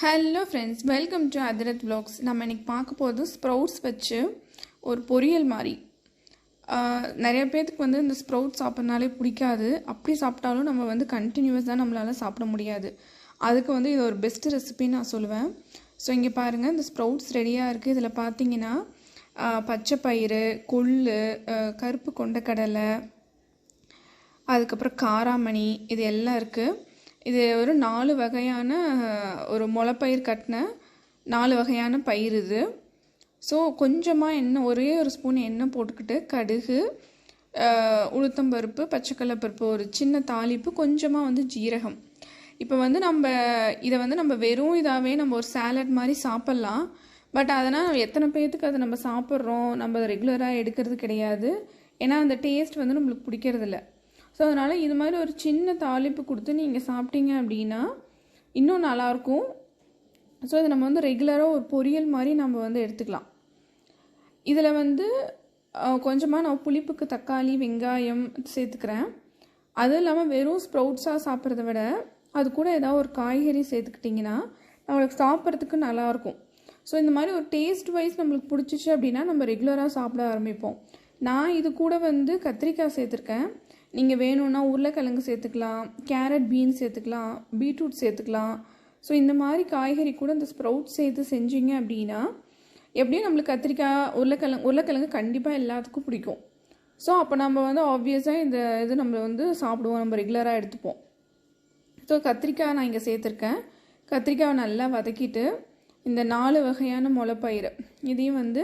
Hello friends welcome to Adhirath vlogs நம்ம இன்னைக்கு பார்க்க போகிறது ஸ்ப்ரவுட்ஸ் வச்சு ஒரு பொரியல் மாதிரி. நிறைய பேர்த்துக்கு வந்து இந்த ஸ்ப்ரவுட் சாப்பிட்றனாலே பிடிக்காது. அப்படி சாப்பிட்டாலும் நம்ம வந்து கண்டினியூஸ் தான் நம்மளால் சாப்பிட முடியாது. அதுக்கு வந்து இது ஒரு பெஸ்ட் ரெசிபின்னு நான் சொல்லுவேன். ஸோ இங்கே பாருங்கள் இந்த ஸ்ப்ரவுட்ஸ் ரெடியாக இருக்குது இதில் பார்த்தீங்கன்னா பச்சை பயிறு கொள்ளு கருப்பு கொண்டக்கடலை அதுக்கப்புறம் காராமணி இது எல்லாம் இருக்குது இது ஒரு நாலு வகையான ஒரு முளைப்பயிர் கட்டின நாலு வகையான பயிர் இது. ஸோ கொஞ்சமாக எண்ணெய் ஒரே ஒரு ஸ்பூன் எண்ணெய் போட்டுக்கிட்டு கடுகு அஹ், உளுத்தம்பருப்பு பச்சைக்கடலைப்பருப்பு ஒரு சின்ன தாளிப்பு கொஞ்சமாக வந்து ஜீரகம். இப்போ வந்து நம்ம இதை வந்து நம்ம வெறும் இதாகவே நம்ம ஒரு சாலட் மாதிரி சாப்பிட்லாம். பட் அதனால் எத்தனை பேர்த்துக்கு அதை நம்ம சாப்பிட்றோம் நம்ம ரெகுலராக எடுக்கிறது கிடையாது. ஏன்னா அந்த டேஸ்ட் வந்து நம்மளுக்கு பிடிக்கிறதில்ல. ஸோ அதனால் இது மாதிரி ஒரு சின்ன தாளிப்பு கொடுத்து நீங்கள் சாப்பிட்டீங்க அப்படின்னா இன்னும் நல்லாயிருக்கும். ஸோ இதை நம்ம வந்து ரெகுலராக ஒரு பொரியல் மாதிரி நம்ம வந்து எடுத்துக்கலாம். இதில் வந்து கொஞ்சமாக நான் புளிப்புக்கு தக்காளி வெங்காயம் சேர்த்துக்கிறேன். அதுவும் இல்லாமல் வெறும் ஸ்ப்ரவுட்ஸாக சாப்பிட்றத விட அது கூட ஏதாவது ஒரு காய்கறி சேர்த்துக்கிட்டிங்கன்னா நம்மளுக்கு சாப்பிட்றதுக்கு நல்லாயிருக்கும். ஸோ இந்த மாதிரி ஒரு டேஸ்ட் வைஸ் நம்மளுக்கு பிடிச்சிச்சு அப்படின்னா நம்ம ரெகுலராக சாப்பிட ஆரம்பிப்போம். நான் இது கூட வந்து கத்திரிக்காய் சேர்த்துருக்கேன். நீங்கள் வேணும்னா உருளைக்கிழங்கு சேர்த்துக்கலாம் கேரட் பீன்ஸ் சேர்த்துக்கலாம் பீட்ரூட் சேர்த்துக்கலாம். ஸோ இந்த மாதிரி காய்கறி கூட இந்த ஸ்ப்ரவுட் சேர்த்து செஞ்சீங்க அப்படின்னா எப்படியும் நம்மளுக்கு கத்திரிக்காய் உருளைக்கிழங்கு உருளைக்கிழங்கு கண்டிப்பாக எல்லாத்துக்கும் பிடிக்கும். ஸோ அப்போ நம்ம வந்து ஆப்வியஸாக இந்த இது நம்ம வந்து சாப்பிடுவோம் நம்ம ரெகுலராக எடுத்துப்போம். ஸோ கத்திரிக்காய் நான் இங்கே சேர்த்துருக்கேன். கத்திரிக்காவை நல்லா வதக்கிட்டு இந்த நாலு வகையான முளைப்பயிறு இதையும் வந்து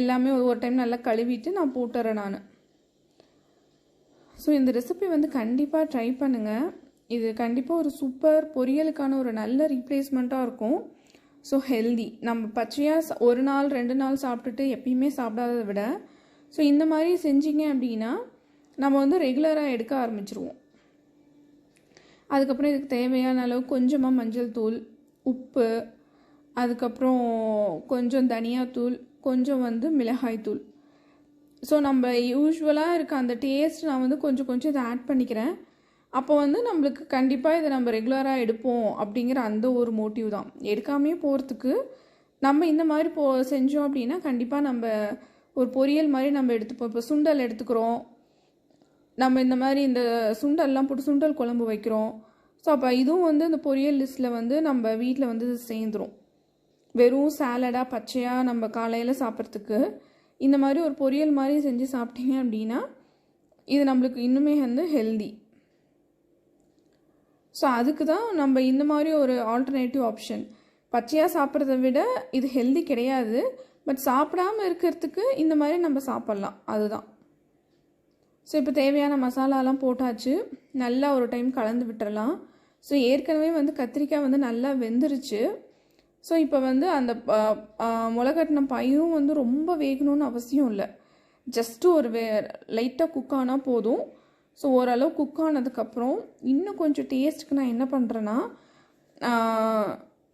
எல்லாமே ஒரு டைம் நல்லா கழுவிட்டு நான் போட்டுறேன் நான். ஸோ இந்த ரெசிபி வந்து கண்டிப்பாக ட்ரை பண்ணுங்கள் இது கண்டிப்பாக ஒரு சூப்பர் பொரியலுக்கான ஒரு நல்ல ரீப்ளேஸ்மெண்ட்டாக இருக்கும். ஸோ ஹெல்தி நம்ம பச்சையாக ஒரு நாள் ரெண்டு நாள் சாப்பிட்டுட்டு எப்பயுமே சாப்பிடாததை விட ஸோ இந்த மாதிரி செஞ்சீங்க அப்படின்னா நம்ம வந்து ரெகுலராக எடுக்க ஆரம்பிச்சிருவோம். அதுக்கப்புறம் இதுக்கு தேவையான அளவு கொஞ்சமாக மஞ்சள் தூள் உப்பு அதுக்கப்புறம் கொஞ்சம் தனியாத்தூள் கொஞ்சம் வந்து மிளகாய் தூள் ஸோ நம்ம யூஸ்வலாக இருக்க அந்த டேஸ்ட் நான் வந்து கொஞ்சம் கொஞ்சம் இதை ஆட் பண்ணிக்கிறேன். அப்போ வந்து நம்மளுக்கு கண்டிப்பாக இதை நம்ம ரெகுலராக எடுப்போம் அப்படிங்கிற அந்த ஒரு மோட்டிவ் தான். எடுக்காமே போகிறதுக்கு நம்ம இந்த மாதிரி போ செஞ்சோம் அப்படின்னா கண்டிப்பாக நம்ம ஒரு பொரியல் மாதிரி நம்ம எடுத்துப்போம். இப்போ சுண்டல் எடுத்துக்கிறோம். நம்ம இந்த மாதிரி இந்த சுண்டல்லாம் போட்டு சுண்டல் குழம்பு வைக்கிறோம். ஸோ அப்போ இதுவும் வந்து இந்த பொரியல் லிஸ்ட்டில் வந்து நம்ம வீட்டில் வந்து சேர்ந்துடும் வெறும் சாலடாக பச்சையாக நம்ம காலையில் சாப்பிட்றதுக்கு. இந்த மாதிரி ஒரு பொரியல் மாதிரி செஞ்சு சாப்பிட்டீங்க அப்படின்னா இது நம்மளுக்கு இன்னுமே வந்து ஹெல்தி ஸோ அதுக்கு தான் நம்ம இந்த மாதிரி ஒரு ஆல்டர்னேட்டிவ் ஆப்ஷன் பச்சையாக சாப்பிட்றத விட இது ஹெல்தி கிடையாது. பட் சாப்பிடாம இருக்கிறதுக்கு இந்த மாதிரி நம்ம சாப்பிட்லாம். அதுதான். ஸோ இப்போ தேவையான மசாலாலாம் போட்டாச்சு. நல்லா ஒரு டைம் கலந்து விட்டுறலாம். ஸோ ஏற்கனவே வந்து கத்திரிக்காய் வந்து நல்லா வெந்துருச்சு. ஸோ இப்போ வந்து அந்த முளைகட்டின பயிரும் வந்து ரொம்ப வேகணும்னு அவசியம் இல்லை. ஜஸ்ட்டு ஒரு வே லைட்டாக குக் ஆனால் போதும். ஸோ ஓரளவு குக் ஆனதுக்கப்புறம் இன்னும் கொஞ்சம் டேஸ்ட்டுக்கு நான் என்ன பண்ணுறேன்னா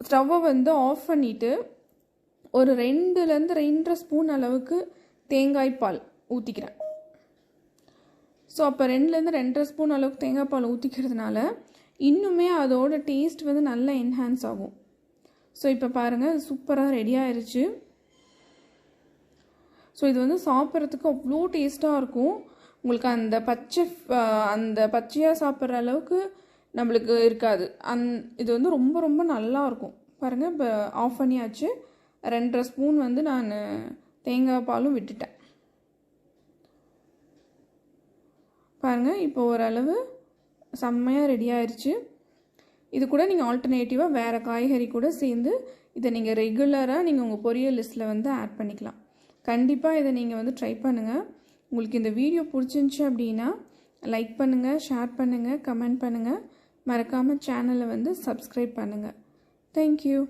ஸ்டவ்வை வந்து ஆஃப் பண்ணிவிட்டு ஒரு ரெண்டுலேருந்து ரெண்டரை ஸ்பூன் அளவுக்கு தேங்காய் பால் ஊற்றிக்கிறேன் ஸோ அப்போ ரெண்டுலேருந்து ரெண்டரை ஸ்பூன் அளவுக்கு தேங்காய் பால் ஊற்றிக்கிறதுனால இன்னுமே அதோட டேஸ்ட் வந்து நல்லா என்ஹான்ஸ் ஆகும். ஸோ இப்போ பாருங்கள் சூப்பராக ரெடி ஆயிடுச்சு ஸோ இது வந்து சாப்பிட்றதுக்கு அவ்வளோ டேஸ்ட்டாக இருக்கும். உங்களுக்கு அந்த பச்சை அந்த பச்சையாக சாப்பிட்ற அளவுக்கு நம்மளுக்கு இருக்காது. அந் இது வந்து ரொம்ப ரொம்ப நல்லா இருக்கும். பாருங்கள் இப்போ ஆஃப் பண்ணியாச்சு. ரெண்டரை ஸ்பூன் வந்து நான் தேங்காய் பாலும் விட்டுட்டேன். பாருங்கள் இப்போ ஓரளவு செம்மையாக ரெடி ஆயிடுச்சு இது கூட நீங்கள் ஆல்டர்னேட்டிவாக வேறு காய்கறி கூட சேர்ந்து இதை நீங்கள் ரெகுலராக நீங்கள் உங்கள் பொரியல் லிஸ்ட்டில் வந்து ஆட் பண்ணிக்கலாம். கண்டிப்பாக இதை நீங்கள் வந்து ட்ரை பண்ணுங்கள் உங்களுக்கு இந்த வீடியோ பிடிச்சிருந்துச்சி அப்படின்னா லைக் பண்ணுங்கள் ஷேர் பண்ணுங்கள் கமெண்ட் பண்ணுங்கள் மறக்காமல் சேனலை வந்து சப்ஸ்கிரைப் பண்ணுங்கள் தேங்க்யூ